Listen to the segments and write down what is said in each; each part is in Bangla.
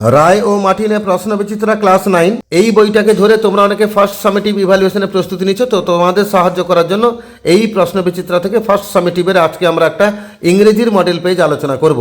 রায় ও মার্টিনে প্রশ্ন বিচিত্রা ক্লাস নাইন। এই বইটাকে ধরে তোমরা অনেকে ফার্স্ট সামেটিভ ইভ্যালুয়েশনের প্রস্তুতি নিচ্ছ, তো তোমাদের সাহায্য করার জন্য এই প্রশ্ন বিচিত্রা থেকে ফার্স্ট সামেটিভের আজকে আমরা একটা ইংরেজির মডেল পেজ আলোচনা করব।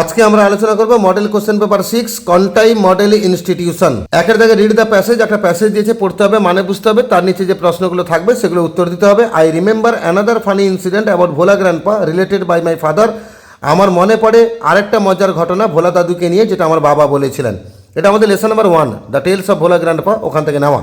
আজকে আমরা আলোচনা করব model question paper six Contai model institution একের জায়গায় রিড দ্য প্যাসেজ একটা প্যাসেজ দিয়েছে, পড়তে হবে মানে বুঝতে হবে, তার নিচে যে প্রশ্নগুলো থাকবে সেগুলো উত্তর দিতে হবে। I remember another funny incident about Bhola grandpa related by my father আমার মনে পড়ে আরেকটা মজার ঘটনা ভোলা দাদুকে নিয়ে, যেটা আমার বাবা বলেছিলেন। এটা আমাদের lesson number one the tales of Bhola grandpa ওখান থেকে নেওয়া।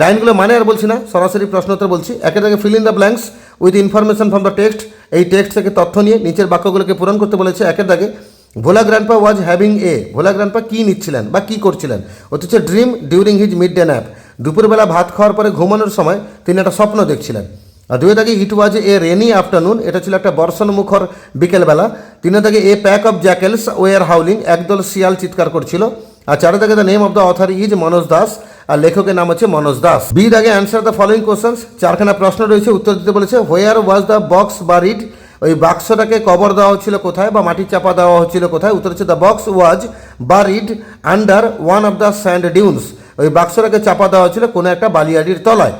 লাইনগুলো মানে আর বলছি না, সরাসরি প্রশ্নোত্তর বলছি। একে থেকে fill in the blanks with information from the text এই টেক্সট থেকে তথ্য নিয়ে নিচের বাক্যগুলোকে পূরণ করতে বলেছে একের দাগে Bhola grandpa was having a Bhola grandpa কী নিচ্ছিলেন বা কী করছিলেন? অথচ dream during his mid day nap দুপুরবেলা ভাত খাওয়ার পরে ঘুমানোর সময় তিনি একটা স্বপ্ন দেখছিলেন। দুই দাগে it was a rainy afternoon, এটা ছিল একটা বর্ষণমুখর বিকেলবেলা তিন দাগে a pack of jackals, were howling, একদল শিয়াল চিৎকার করছিল। আর চার দাগে the name of the author is Manoj Das, আর লেখকের নাম হচ্ছে মনোজ দাস। বি দাগে অ্যান্সার দ্য ফলোয়িং কোশ্চেন্স, চারখানা প্রশ্ন রয়েছে, উত্তর দিতে বলেছে, where was the box buried ওই বাক্সটাকে কবর দেওয়া হচ্ছিল কোথায় বা মাটি চাপা দেওয়া হচ্ছিল কোথায়? উত্তর হচ্ছে, the box was buried under one of the sand dunes. ওই বাক্সটাকে চাপা দেওয়া হচ্ছিল কোনো একটা বালিয়াডির তলায়।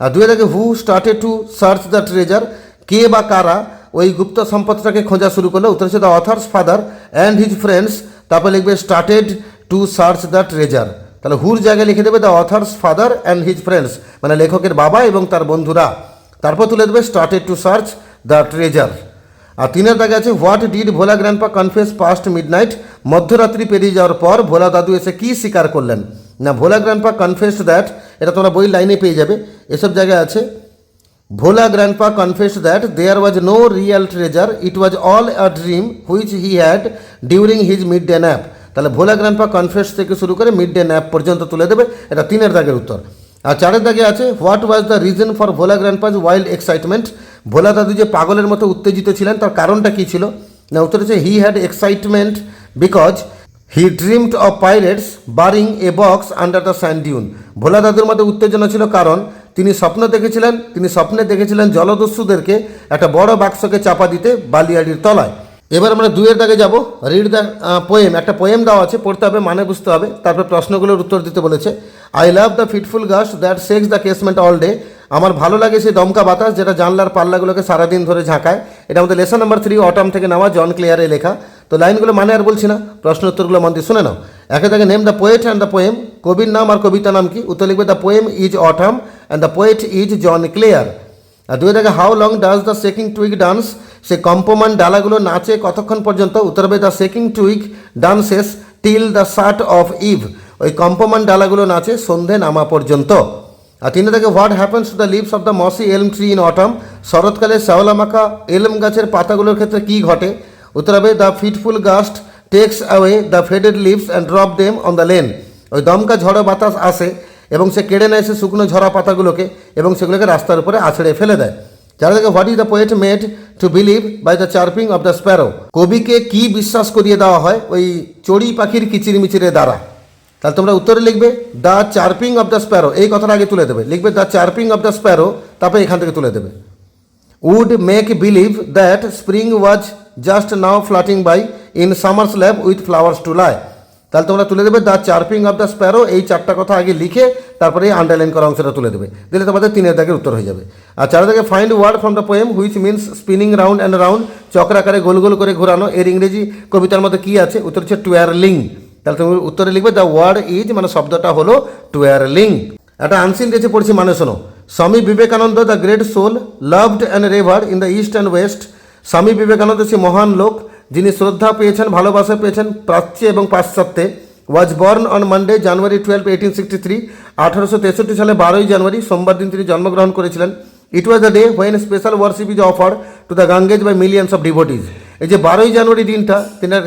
আর দুই থেকে who started to search the treasure কে বা কারা ওই গুপ্ত সম্পদটাকে খোঁজা শুরু করল, উত্তর হচ্ছে the author's father and his friends তারপর লিখবে started to search the treasure তাহলে হুর জায়গায় লিখে দেবে the author's father and his friends মানে লেখকের বাবা এবং তার বন্ধুরা। তারপর তুলে দেবে started to search the treasure আর তিনের দাগে আছে what did Bhola grandpa confess past midnight মধ্যরাত্রি পেরিয়ে যাওয়ার পর ভোলা দাদু এসে কী স্বীকার করলেন? না, ভোলা গ্র্যান্ডপা কনফেসড দ্যাট এটা তোমরা বই লাইনে পেয়ে যাবে, এসব জায়গায় আছে, Bhola grandpa confessed that there was no real treasure it was all a dream which he had during his mid day nap তাহলে ভোলা গ্র্যান্ডপা কনফেস থেকে শুরু করে মিড ডে ন্যাপ পর্যন্ত তুলে দেবে, এটা তিনের দাগের উত্তর। আর চারের দাগে আছে what was the reason for Bhola grandpa's wild excitement Bhola দাদু যে পাগলের মতো উত্তেজিত ছিলেন, তার কারণটা কী ছিল? না, উত্তর হচ্ছে he had excitement because he dreamed of pirates burying a box under the sand dune Bhola দাদুর মধ্যে উত্তেজনা ছিল কারণ তিনি স্বপ্ন দেখেছিলেন, তিনি স্বপ্নে দেখেছিলেন জলদস্যুদেরকে একটা বড় বাক্সকে চাপা দিতে বালিয়াডির তলায়। এবার আমরা দুয়ের দাগে যাব। রিড দ্য পোয়েম একটা পোয়েম দেওয়া আছে, পড়তে হবে মানে বুঝতে হবে। তারপর প্রশ্নগুলোর উত্তর দিতে বলেছে I love the fitful gust that shakes the casement all day আমার ভালো লাগে সেই দমকা বাতাস যেটা জানলার পাল্লাগুলোকে সারাদিন ধরে ঝাঁকায়। এটা আমাদের লেসন নাম্বার থ্রি, অটাম থেকে নেওয়া জন ক্লিয়ারে লেখা। তো লাইনগুলো মানে আর বলছি না প্রশ্ন উত্তরগুলো মন দিয়ে শুনে নাও। একে থেকে name the poet and the poem কবির নাম আর কবিতা নাম কি? উত্তর লিখবে the poem is autumn and the poet is John Clare আর দুই থেকে how long does the shaking twig dance সে কম্পমান ডালাগুলো নাচে কতক্ষণ পর্যন্ত? উত্তর হবে the shaking twig dances till the shut of eve ওই কম্পমান ডালাগুলো নাচে সন্ধে নামা পর্যন্ত। আর তিনটে থেকে what happens to the leaves of the mossy elm tree in autumn শরৎকালে শ্যাওলা মাখা এলম গাছের পাতাগুলোর ক্ষেত্রে কী ঘটে? উত্তর হবে the fitful gust takes away the faded leaves and drop them on the lane ওই দমকা ঝড়ো বাতাস আসে এবং সে কেড়ে নেয় সে শুকনো ঝরা পাতাগুলোকে এবং সেগুলোকে রাস্তার উপরে আছড়ে ফেলে দেয়। যারা থেকে what is the poet made to believe by the chirping of the sparrow কবিকে কি বিশ্বাস করিয়ে দেওয়া হয়? ওই চড়ি পাখির কিচিরমিচিরের দ্বারা। তাহলে তোমরা উত্তরে লিখবে the chirping of the sparrow এই কথাটা আগে তুলে দেবে। লিখবে the chirping of the sparrow তারপরে এখান থেকে তুলে দেবে। Would make believe that spring was just now flirting by in summer's lap with flowers to lie তাহলে তোমরা তুলে দেবে the chirping of the sparrow এই চারটা কথা আগে লিখে তারপরে এই আন্ডারলাইন করা অংশটা তুলে দেবে। দিলে তোমাদের তিনের দাগের উত্তর হয়ে যাবে। আর চার দাগে find word from the poem which means spinning round and round চক্রাকারে গোল গোল করে ঘোরানো। এর ইংরেজি কবিতার মধ্যে কী আছে? উত্তর হচ্ছে টুয়ারলিং তাহলে তুমি উত্তরে লিখবে দ্য ওয়ার্ড ইজ মানে শব্দটা হলো টুয়ারলিং একটা আনসিন দিয়েছে পড়ছি মানে শোনো। Swami Vivekananda the great soul loved and revered in the east and west Swami Vivekananda সে মহান লোক যিনি শ্রদ্ধা পেয়েছেন, ভালোবাসা পেয়েছেন, প্রাচ্যে এবং পাশ্চাত্যে was born on Monday January twelve eighteen sixty three আঠারোশো তেষট্টি সালে বারোই জানুয়ারি সোমবার দিন তিনি জন্মগ্রহণ করেছিলেন। It was the day when special worship is offer to the Ganges by millions of devotees এই যে বারোই জানুয়ারি দিনটা,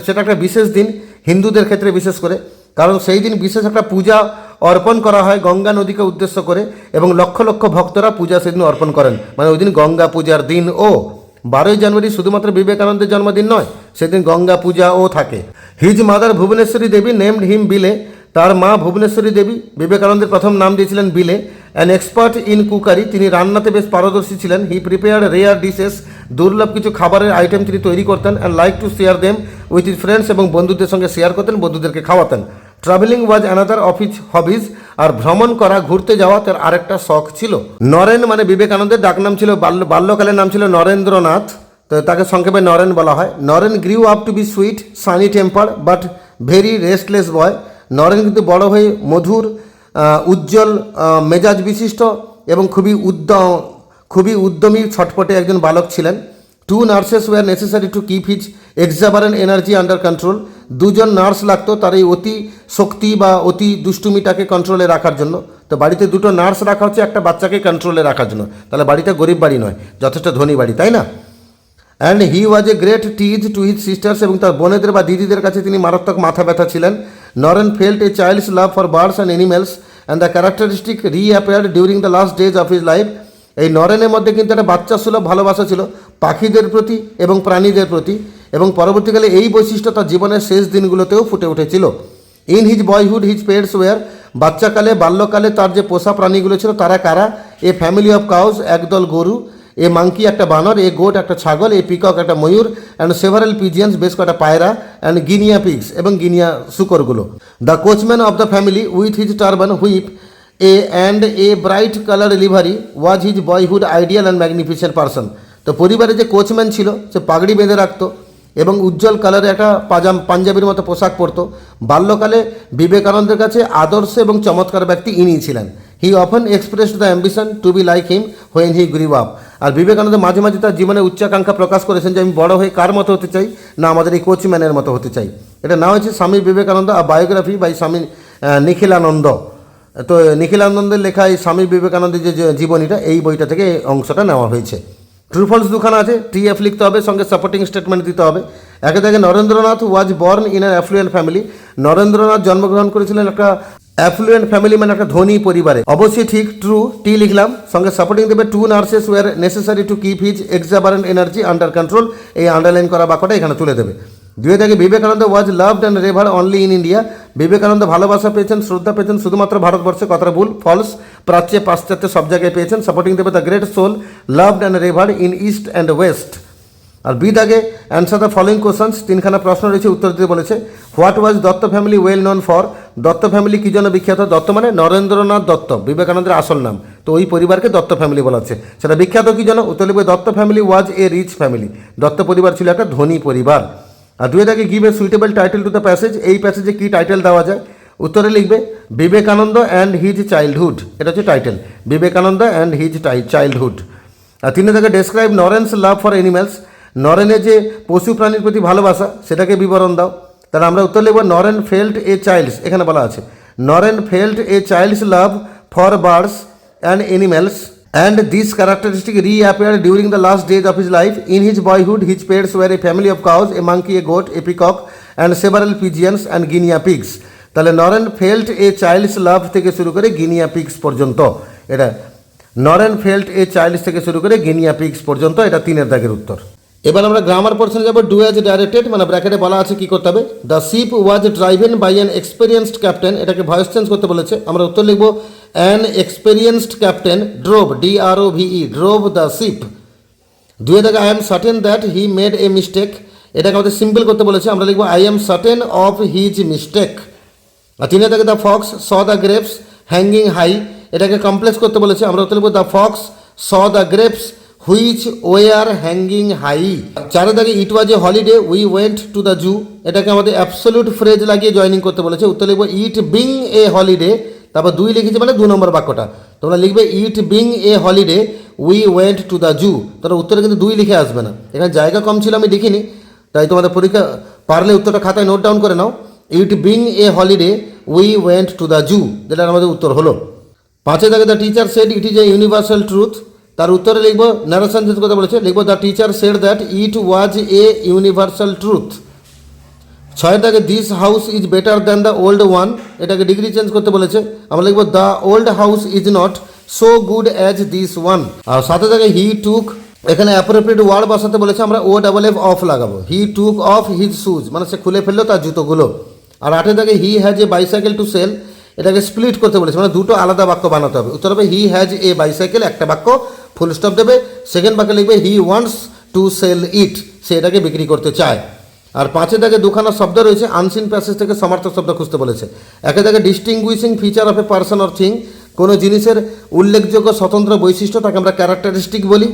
সেটা একটা বিশেষ দিন হিন্দুদের ক্ষেত্রে বিশেষ করে। কারণ সেই দিন বিশেষ একটা পূজা অর্পণ করা হয় গঙ্গা নদীকে উদ্দেশ্য করে এবং লক্ষ লক্ষ ভক্তরা পূজা সেদিন অর্পণ করেন। মানে ওই দিন গঙ্গা পূজার দিন ও বারোই জানুয়ারি শুধুমাত্র বিবেকানন্দের জন্মদিন নয়, সেদিন গঙ্গা পূজা ও থাকে। His mother Bhubaneswari Devi named him Bile, তার মা ভুবনেশ্বরী দেবী বিবেকানন্দের প্রথম নাম দিয়েছিলেন বিলে। অ্যান এক্সপার্ট ইন কুকারি, তিনি রান্নাতে বেশ পারদর্শী ছিলেন। হি প্রিপেয়ার্ড রেয়ার ডিশেস, দুর্লভ কিছু খাবারের আইটেম তিনি তৈরি করতেন। And like to share them with his friends এবং বন্ধুদের সঙ্গে শেয়ার করতেন, বন্ধুদেরকে খাওয়াতেন। Travelling was another of his hobbies আর ভ্রমণ করা, ঘুরতে যাওয়া তার আরেকটা শখ ছিল। নরেন মানে বিবেকানন্দের ডাকনাম ছিল, বাল্য বাল্যকালের নাম ছিল নরেন্দ্রনাথ। তো তাকে সংক্ষেপে নরেন বলা হয়। Naren grew up to be sweet sunny temper but very restless boy Naren কিন্তু বড় হয়ে মধুর উজ্জ্বল মেজাজ বিশিষ্ট এবং খুবই উদ্যম, খুবই উদ্যমী ছটপটে একজন বালক ছিলেন। Two nurses were necessary to keep his exuberant energy under control দুজন নার্স লাগতো তার এই অতি শক্তি বা অতি দুষ্টুমিটাকে কন্ট্রোলে রাখার জন্য। তো বাড়িতে দুটো নার্স রাখা হচ্ছে, একটা বাচ্চাকে কন্ট্রোলে রাখার জন্য। তাহলে বাড়িটা গরিব বাড়ি নয়, যথেষ্ট ধনী বাড়ি, তাই না? And he was a great tease to his sisters এবং তার বোনেদের বা দিদিদের কাছে তিনি মারাত্মক মাথা ব্যথা ছিলেন। Naren felt a child's love for birds and animals and the characteristic reappeared during the last days of his life এই নরেনের মধ্যে কিন্তু একটা বাচ্চা সুলভ ভালোবাসা ছিল, পাখিদের প্রতি এবং প্রাণীদের প্রতি। এবং পরবর্তীকালে এই বৈশিষ্ট্য তার জীবনের শেষ দিনগুলোতেও ফুটে উঠেছিল। In his boyhood his pets were বাচ্চাকালে, বাল্যকালে তার যে পোষা প্রাণীগুলো ছিল, তারা কারা? এ ফ্যামিলি অফ কাউস একদল গরু এ মাংকি একটা বানর এ গোট একটা ছাগল এ পিকক একটা ময়ূর অ্যান্ড সেভারাল পিজিয়ান্স বেশ কটা পায়রা অ্যান্ড গিনিয়া পিগস এবং guinea শুকরগুলো। The coachman of the family with his turban whip a and a bright colour livery was his boyhood ideal and magnificent person তো পরিবারে যে কোচম্যান ছিল, সে পাগড়ি বেঁধে রাখতো এবং উজ্জ্বল কালারে একটা পাজাম, পাঞ্জাবির মতো পোশাক পরতো। বাল্যকালে বিবেকানন্দের কাছে আদর্শ এবং চমৎকার ব্যক্তি ইনি ছিলেন। He often expressed the ambition to be like him when he grew up আর বিবেকানন্দ মাঝে মাঝে তার জীবনে উচ্চাকাঙ্ক্ষা প্রকাশ করেছেন যে, আমি বড় হয়ে কার মতো হতে চাই? না, আমাদের এই কোচম্যানের মতো হতে চাই। এটা না হয়েছে স্বামী বিবেকানন্দ, আর বায়োগ্রাফি বাই স্বামী নিখিলানন্দ। তো, নিখিলানন্দের লেখা এই স্বামী বিবেকানন্দের যে জীবনীটা, এই বইটা থেকে অংশটা নেওয়া হয়েছে। ট্রু ফলস দুখানা আছে টি এফ লিখতে হবে, সঙ্গে সাপোর্টিং স্টেটমেন্ট দিতে হবে। একে দেখে Narendranath was born in an affluent family Narendranath জন্মগ্রহণ করেছিলেন একটা অ্যাফ্লুয়েন্ট ফ্যামিলি মানে একটা ধনী পরিবারে। অবশ্যই ঠিক ট্রু টি লিখলাম। সঙ্গে সাপোর্টিং দেবে two nurses were necessary to keep his exuberant energy under control এই আন্ডারলাইন করা বাক্যটা এখানে তুলে দেবে। দুই থেকে Vivekananda was loved and revered only in India. Vivekananda ভালোবাসা পেয়েছেন, শ্রদ্ধা পেয়েছেন, শুধুমাত্র ভারতবর্ষে, কথাটা ভুল, ফলস, প্রাচ্যে পাশ্চাত্যে সব জায়গায় পেয়েছেন সাপোর্টিং দেবে the great soul loved and revered in east and west R B দাগে অ্যান্সার দ্য ফলোইং কোশ্চেন্স তিনখানা প্রশ্ন রয়েছে, উত্তর দিতে বলেছে what was Dutta family well known for Dutta family কী জন্য বিখ্যাত? দত্ত মানে নরেন্দ্রনাথ দত্ত, বিবেকানন্দের আসল নাম। তো ওই পরিবারকে দত্ত ফ্যামিলি বলা হচ্ছে। সেটা বিখ্যাত কী জন্য? উত্তর Dutta family was a rich family Dutta পরিবার ছিল একটা ধনী পরিবার। দুই দাগে give a suitable title to the passage এই প্যাসেজে কী টাইটেল দেওয়া যায়? উত্তরে লিখবে, বিবেকানন্দ অ্যান্ড হিজ চাইল্ডহুড এটা হচ্ছে title Vivekananda and his childhood আর তিনে থেকে describe Naren's love for animals নরেনের যে পশু প্রাণীর প্রতি ভালোবাসা, সেটাকে বিবরণ দাও। তাহলে আমরা উত্তর লিখব, নরেন ফেল্ট এ চাইল্ডস এখানে বলা আছে। Naren felt a child's love for birds and animals and this characteristic reappear during the last days of his life in his boyhood his pets were a family of cows a monkey a goat a peacock and several pigeons and guinea pigs তাহলে Naren felt a child's love থেকে শুরু করে গিনিয়া পিগস পর্যন্ত। এটা নরেন ফেল্ট এ চাইল্ডস থেকে শুরু করে গিনিয়া পিগস পর্যন্ত, এটা তিনের দাগের উত্তর। এবার আমরা গ্রামার পোর্শনে যাব ডু অ্যাজ ডাইরেক্টেড মানে ব্র্যাকেটে বলা আছে কি করতে হবে। The ship was driven by an experienced captain এটাকে ভয়েস চেঞ্জ করতে বলেছে। আমরা উত্তর লিখব an experienced captain drove D R O V E drove the ship দুই থেকে I am certain that he made a mistake এটাকে আমাদের সিম্পল করতে বলেছে। আমরা লিখব I am certain of his mistake আর তিনে থেকে the fox saw the grapes hanging high এটাকে কমপ্লেক্স করতে বলেছে। আমরা লিখব the fox saw the grapes which were hanging high চারে দাগে it was a holiday we went to the zoo এটাকে আমাদের অ্যাবসোলুট ফ্রেজ লাগিয়ে জয়নিং করতে বলেছে। উত্তর লিখব ইট বিং এ হলিডে তারপর দুই লিখেছে মানে দু নম্বর বাক্যটা। তোমরা লিখবে it being a holiday we went to the zoo তোমরা উত্তরে কিন্তু দুই লিখে আসবে না। এখানে জায়গা কম ছিল, আমি দেখিনি। তাই তোমাদের পরীক্ষা, পারলে উত্তরটা খাতায় নোট ডাউন করে নাও। It being a holiday we went to the zoo যেটা আমাদের উত্তর হলো। পাঁচে দাগে the teacher said it is a universal truth তার উত্তরে লিখব ন্যারেশন কথা বলেছে, লিখব the teacher said that it was a universal truth ছয়ের দাগে this house is better than the old one এটাকে ডিগ্রি চেঞ্জ করতে বলেছে। আমরা লিখব the old house is not so good as this one আর সাথে দাগে হি টুক এখানে অ্যাপ্রোপ্রিয়েট ওয়ার্ড বসাতে বলেছে, আমরা ও ডাবল এফ অফ লাগাবো। He took off his shoes মানে সে খুলে ফেলল তার জুতোগুলো। আর আটের দাগে he has a bicycle to sell এটাকে স্প্লিট করতে বলেছে মানে দুটো আলাদা বাক্য বানাতে হবে। উত্তর হবে হি হ্যাজ এ বাইসাইকেল একটা বাক্য ফুল স্টপ দেবে। সেকেন্ড বাক্যে লিখবে he wants to sell it সে এটাকে বিক্রি করতে চায়। আর পাঁচে দাগে দুখানা শব্দ রয়েছে আনসিন প্যাসেজ থেকে সমার্থক শব্দ খুঁজতে বলেছে। একে দাগে distinguishing feature of a person or thing কোনো জিনিসের উল্লেখযোগ্য স্বতন্ত্র বৈশিষ্ট্য তাকে আমরা ক্যারেক্টারিস্টিক বলি,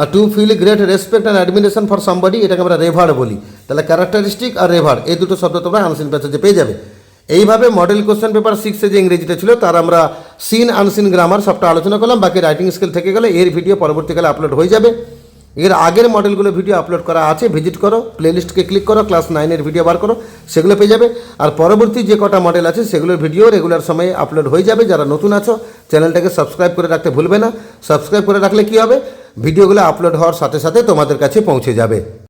আর to feel great respect and admiration for somebody এটাকে আমরা রেভার বলি। তাহলে ক্যারেক্টারিস্টিক আর রেভার এই দুটো শব্দ তোমরা আনসিন প্যাসেজে পেয়ে যাবে। এইভাবে মডেল কোশ্চেন পেপার সিক্সে যে ইংরেজিটা ছিল, তার আমরা সিন আনসিন গ্রামার সবটা আলোচনা করলাম, বাকি রাইটিং স্কিল থেকে গেলে এর ভিডিও পরবর্তীকালে আপলোড হয়ে যাবে। এর আগের মডেলগুলো ভিডিও আপলোড করা আছে ভিজিট করো প্লেলিস্টকে ক্লিক করো ক্লাস নাইনের ভিডিও বার করো, সেগুলো পেয়ে যাবে। আর পরবর্তী যে কটা মডেল আছে, সেগুলোর ভিডিও রেগুলার সময়ে আপলোড হয়ে যাবে। যারা নতুন আছো চ্যানেলটাকে সাবস্ক্রাইব করে রাখতে ভুলবে না। সাবস্ক্রাইব করে রাখলে কি হবে? ভিডিওগুলো আপলোড হওয়ার সাথে সাথে তোমাদের কাছে পৌঁছে যাবে।